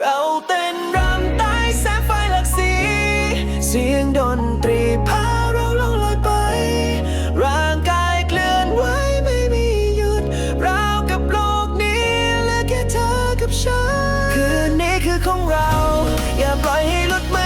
เราเต้นรำใต้แสงไฟหลักสี เสียงดนตรีพาเราล่องลอยไป ร่างกายเคลื่อนไหวไม่มีหยุดเรากับโลกนี้และแค่เธอกับฉัน คืนนี้คือของเรา อย่าปล่อยให้ลุดมือ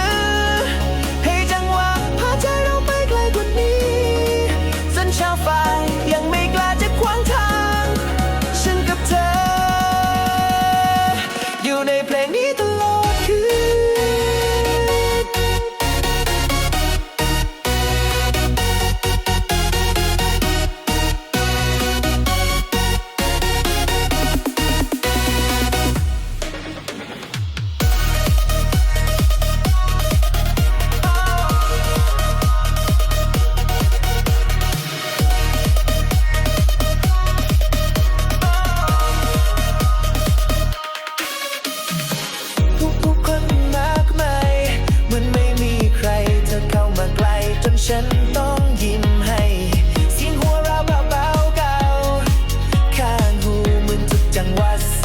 was